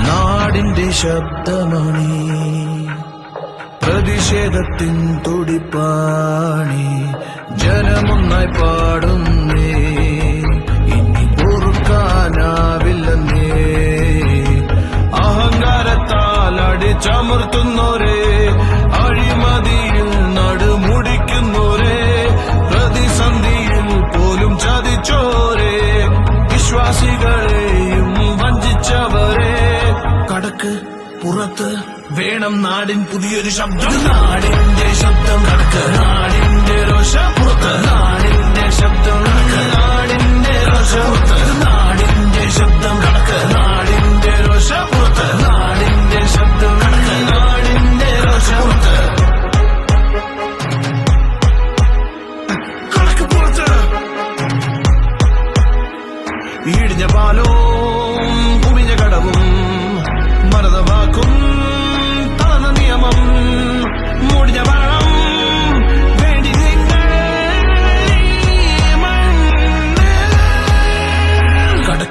നാടിന്റെ ശബ്ദമണി പ്രതിഷേധത്തിൻ തുടിപ്പാണി ജനമൊന്നായി പാടുന്നേ ഇനി പൊറുക്കാനാവില്ലെന്നേ. അഹങ്കാരത്താൽ അടിച്ചമർത്തുന്നോരേ അഴിമതിയിൽ നടുമുടിക്കുന്നോരേ വിശ്വാസികളെയും വേണം നാടിൻ പുതിയൊരു ശബ്ദം. നാടിന്റെ ശബ്ദം കടക്ക് നാടിന്റെ രോഷ പുറത്ത്. നാടിന്റെ ശബ്ദം കടക്ക് നാടിന്റെ രോഷ പുറത്ത്. നാടിന്റെ ശബ്ദം കടക്ക് നാടിന്റെ രോഷ പുറത്ത്. നാടിന്റെ ശബ്ദം കടക്ക് നാടിന്റെ രോഷ പുറത്ത്. കടക്ക് പുറത്ത്. ഈടിഞ്ഞ പാലവും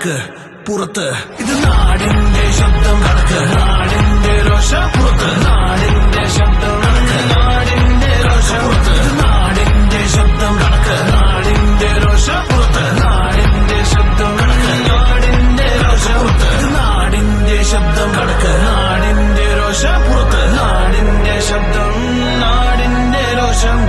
നടക്ക് പുറത്ത്. ഇത് നാടിന്റെ ശബ്ദം നടക്ക് നാടിന്റെ രോഷ പുറത്ത്. നാടിന്റെ ശബ്ദം നടക്ക് നാടിന്റെ രോഷ പുറത്ത്. നാടിന്റെ ശബ്ദം നടക്ക് നാടിന്റെ രോഷ പുറത്ത്. നാടിന്റെ ശബ്ദം നടക്ക് നാടിന്റെ രോഷ പുറത്ത്. നാടിന്റെ ശബ്ദം നടക്ക് നാടിന്റെ രോഷ പുറത്ത്. നാടിന്റെ ശബ്ദം നാടിന്റെ രോഷം.